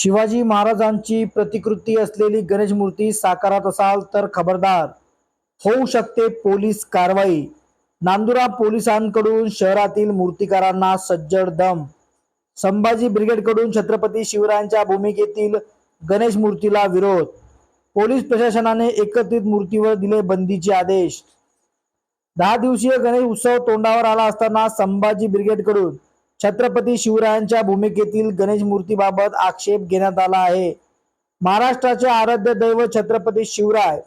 शिवाजी महाराजांची प्रतिकृती असलेली गणेश मूर्ती साकारत असाल तर खबरदार. होऊ शकते पोलीस कारवाई. नांदुरा पोलिसांकडून शहरातील मूर्तिकारांना सज्जड दम. संभाजी ब्रिगेडकडून छत्रपती शिवरायांच्या भूमिकेतील गणेश मूर्तीला विरोध. पोलीस प्रशासनाने एकत्रित मूर्तीवर दिले बंदीचे आदेश. दहा दिवसीय गणेश उत्सव तोंडावर आला असताना संभाजी ब्रिगेडकडून छत्रपती शिवरायांच्या भूमिकेतील गणेश मूर्तीबाबत आक्षेप घेण्यात आला आहे. महाराष्ट्राचे आराध्य दैव छत्रपती शिवराय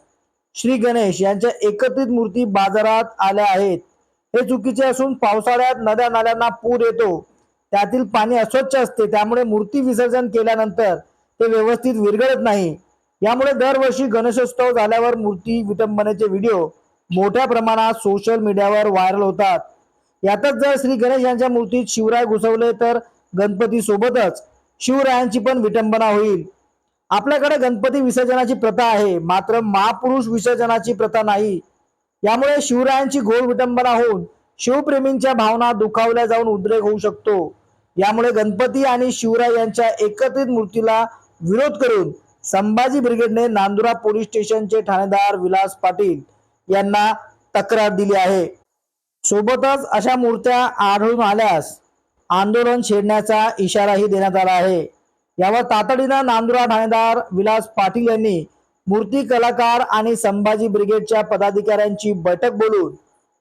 श्री गणेश यांच्या एकत्रित मूर्ती बाजारात आल्या आहेत. हे चुकीचे असून पावसाळ्यात नद्या नाल्यांना पूर येतो. त्यातील पाणी अस्वच्छ असते त्यामुळे मूर्ती विसर्जन केल्यानंतर ते व्यवस्थित विरघळत नाही. यामुळे दरवर्षी गणेशोत्सव झाल्यावर मूर्ती विटंबनेचे व्हिडिओ मोठ्या प्रमाणात सोशल मीडियावर व्हायरल होतात. यातच जर श्री गणेश यांच्या मूर्तीत शिवराय घुसवले तर गणपती सोबतच शिवरायांची पण विटंबना होईल. आपल्याकडे गणपती विसर्जनाची प्रथा आहे मात्र महापुरुष विसर्जनाची प्रथा नाही. यामुळे शिवरायांची घोर विटंबना होऊन शिवप्रेमींच्या भावना दुखावल्या जाऊन उद्रेक होऊ शकतो. यामुळे गणपती आणि शिवराय यांच्या एकत्रित मूर्तीला विरोध करून संभाजी ब्रिगेडने नांदुरा पोलीस स्टेशनचे ठाणेदार विलास पाटील यांना तक्रार दिली आहे. सोबतच अशा मूर्त्या आढळून आल्यास आंदोलन छेडण्याचा इशाराही देण्यात आला आहे. यावर तातडीनं नांदुरा ठाणेदार विलास पाटील यांनी मूर्ती कलाकार आणि संभाजी ब्रिगेडच्या पदाधिकाऱ्यांची बैठक बोलून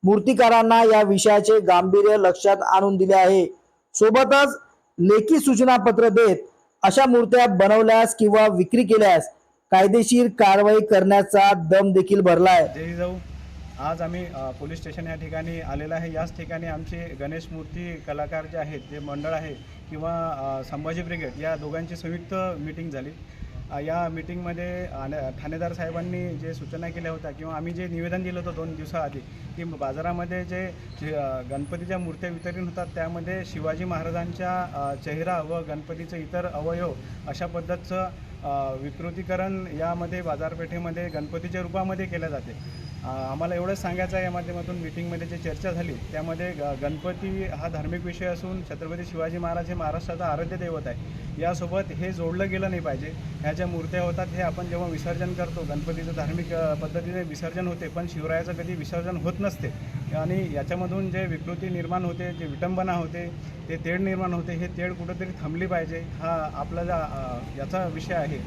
मूर्तिकारांना या विषयाचे गांभीर्य लक्षात आणून दिले आहे. सोबतच लेखी सूचना पत्र देत अशा मूर्त्या बनवल्यास किंवा विक्री केल्यास कायदेशीर कारवाई करण्याचा दम देखील भरलाय जाऊ. आज आम्ही पोलीस स्टेशन या ठिकाणी आलेलं आहे. याच ठिकाणी आमचे गणेश मूर्ती कलाकार जे आहेत जे मंडळ आहे किंवा संभाजी ब्रिगेड या दोघांची संयुक्त मीटिंग झाली. या मीटिंगमध्ये ठाणेदार साहेबांनी जे सूचना केल्या होत्या किंवा आम्ही जे निवेदन दिलं होतं दोन दिवसाआधी की बाजारामध्ये जे गणपतीच्या मूर्त्या वितरण होतात त्यामध्ये शिवाजी महाराजांच्या चेहरा व गणपतीचे इतर अवयव अशा पद्धतीचं विकृतीकरण यामध्ये बाजारपेठेमध्ये गणपतीच्या रूपामध्ये केल्या जाते. आम्हाला एवढंच सांगायचं आहे या माध्यमातून मीटिंगमध्ये जे चर्चा झाली त्यामध्ये ग गणपती हा धार्मिक विषय असून छत्रपती शिवाजी महाराज हे महाराष्ट्राचा आराध्य दैवत आहे. यासोबत हे जोडलं गेलं नाही पाहिजे. ह्या ज्या मूर्त्या होतात हे आपण जेव्हा विसर्जन करतो गणपतीचं धार्मिक पद्धतीने विसर्जन होते पण शिवरायाचं कधी विसर्जन होत नसते. आणि याच्यामधून जे विकृती निर्माण होते जे विटंबना होते ते तेढ निर्माण होते हे तेढ कुठंतरी थांबली पाहिजे हा आपला जा याचा विषय आहे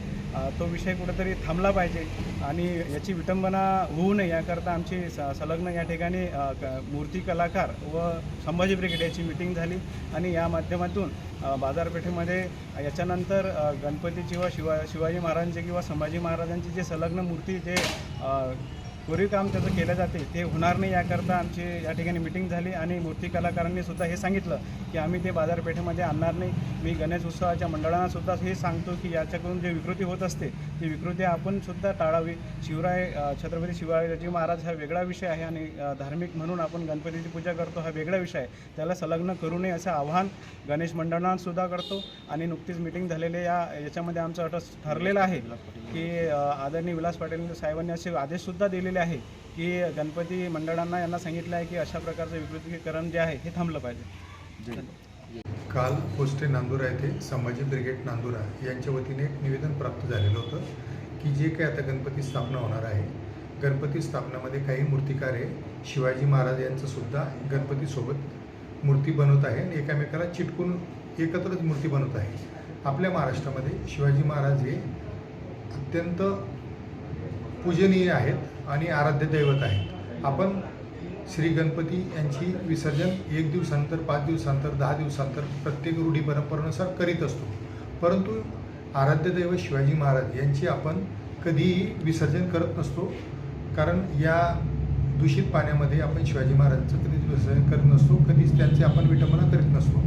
तो विषय कुठंतरी थांबला पाहिजे आणि याची विटंबना होऊ नये याकरता आमची स संलग्न या ठिकाणी क- मूर्ती कलाकार व संभाजी ब्रिगेड याची मिटिंग झाली आणि या माध्यमातून बाजारपेठेमध्ये याच्यानंतर गणपतीची व शिवा शिवाजी महाराजांची किंवा संभाजी महाराजांची जे संलग्न मूर्ती जे कोरीव काम त्याचं केलं जाते. ते होणार नाही याकरता आमची या ठिकाणी मिटिंग झाली आणि मूर्ती कलाकारांनी सुद्धा हे सांगितलं की आम्ही ते बाजारपेठेमध्ये आणणार नाही. मी गणेश उत्सवाच्या मंडळांना सुद्धा हे सांगतो की याच्याकडून जे विकृती होत असते ती विकृती आपण सुद्धा टाळावी. शिवराय छत्रपती शिवाजी महाराज हा वेगळा विषय आहे आणि धार्मिक म्हणून आपण गणपतीची पूजा करतो हा वेगळा विषय आहे. त्याला संलग्न करू नये असं आव्हान गणेश मंडळांसुद्धा करतो आणि नुकतीच मिटिंग झालेले या याच्यामध्ये आमचं अटस ठरलेलं आहे की आदरणीय विलास पाटील साहेबांनी असे आदेशसुद्धा दिलेले आहे की गणपती मंडळांना यांना सांगितलं आहे की अशा प्रकारचं विकृतीकरण जे आहे हे थांबलं पाहिजे. काल पोस्टे नांदुरा येथे संभाजी ब्रिगेड नांदुरा यांच्या वतीने एक निवेदन प्राप्त झालेलं होतं की जे काही आता गणपती स्थापना होणार आहे गणपती स्थापनामध्ये काही मूर्तिकार हे शिवाजी महाराज यांचं सुद्धा गणपतीसोबत मूर्ती बनवत आहे आणि एकामेकाला चिटकून एकत्रच मूर्ती बनवत आहे. आपल्या महाराष्ट्रामध्ये शिवाजी महाराज हे अत्यंत पूजनीय आहेत आणि आराध्य दैवत आहेत आपण श्री गणपती यांची विसर्जन एक दिवसानंतर पाच दिवसानंतर दहा दिवसानंतर प्रत्येक रूढी परंपरेनुसार करीत असतो. परंतु आराध्य दैवत शिवाजी महाराज यांची आपण कधीही विसर्जन करत नसतो. कारण या दूषित पाण्यामध्ये आपण शिवाजी महाराजांचं कधीच विसर्जन करत नसतो. कधीच त्यांची आपण विटंबना करीत नसतो.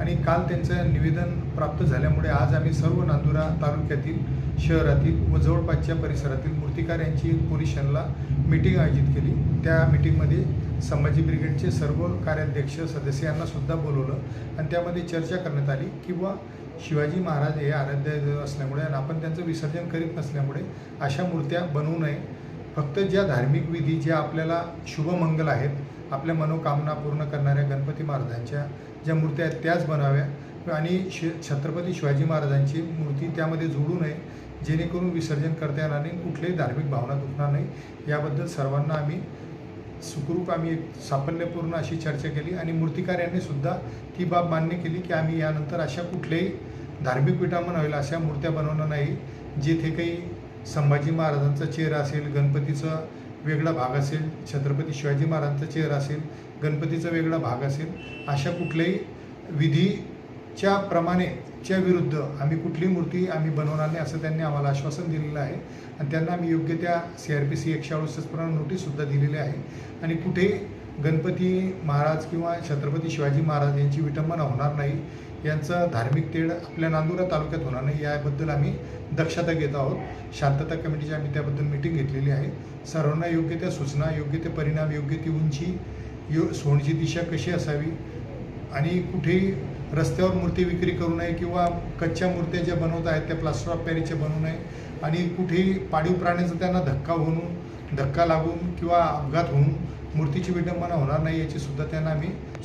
आणि काल त्यांचं निवेदन प्राप्त झाल्यामुळे आज आम्ही सर्व नांदुरा तालुक्यातील शहरातील व जवळपासच्या परिसरातील मूर्तिकार यांची पोलिशनला मिटिंग आयोजित केली. त्या मिटिंगमध्ये संभाजी ब्रिगेडचे सर्व कार्याध्यक्ष सदस्य यांना सुद्धा बोलवलं आणि त्यामध्ये चर्चा करण्यात आली किंवा शिवाजी महाराज हे आराध्य असल्यामुळे आणि आपण त्यांचं विसर्जन करीत नसल्यामुळे अशा मूर्त्या बनवू नये. फक्त ज्या धार्मिक विधी ज्या आपल्याला शुभमंगल आहेत आपल्या मनोकामना पूर्ण करणाऱ्या गणपती महाराजांच्या ज्या मूर्त्या आहेत त्याच बनाव्या. आणि शि छत्रपती शिवाजी महाराजांची मूर्ती त्यामध्ये जोडू नये. जेणेकरून विसर्जन करता येणार नाही कुठल्याही धार्मिक भावना दुखणार नाही. याबद्दल सर्वांना आम्ही सुखरूप आम्ही एक साफल्यपूर्ण अशी चर्चा केली आणि मूर्तिकार यांनी सुद्धा ती बाब मान्य केली की आम्ही यानंतर अशा कुठल्याही धार्मिक विटामन होईल अशा मूर्त्या बनवणार नाही जेथे काही संभाजी महाराजांचा चेहरा असेल गणपतीचा वेगळा भाग असेल छत्रपती शिवाजी महाराजांचा चेहरा असेल गणपतीचा वेगळा भाग असेल अशा कुठल्याही विधीच्या प्रमाणे च्या विरुद्ध आम्ही कुठली मूर्ती आम्ही बनवणार नाही असं त्यांनी आम्हाला आश्वासन दिलेलं आहे. आणि त्यांना आम्ही योग्य त्या सी आर पी सी एकशे अडुसष्टप्रमाणे नोटीससुद्धा दिलेली आहे. आणि कुठे गणपती महाराज किंवा छत्रपती शिवाजी महाराज यांची विटंबना होणार नाही यांचं धार्मिक तेढ आपल्या नांदुरा तालुक्यात होणार नाही याबद्दल आम्ही दक्षता घेत आहोत. शांतता कमिटीची आम्ही त्याबद्दल मिटिंग घेतलेली आहे. सर्वांना योग्य त्या सूचना योग्य ते परिणाम योग्य ती उंची यो सोडची दिशा कशी असावी आणि कुठेही रस्त्यावर मूर्ती विक्री करू नये किंवा कच्च्या मूर्त्या ज्या बनवत आहेत त्या प्लास्टर ऑफ पॅरिसच्या बनवू नये. आणि कुठेही पाळीव प्राण्याचा त्यांना धक्का होऊन धक्का लागून किंवा अपघात होऊन मूर्तीची विटंबना होणार नाही याची सुद्धा त्यांना आम्ही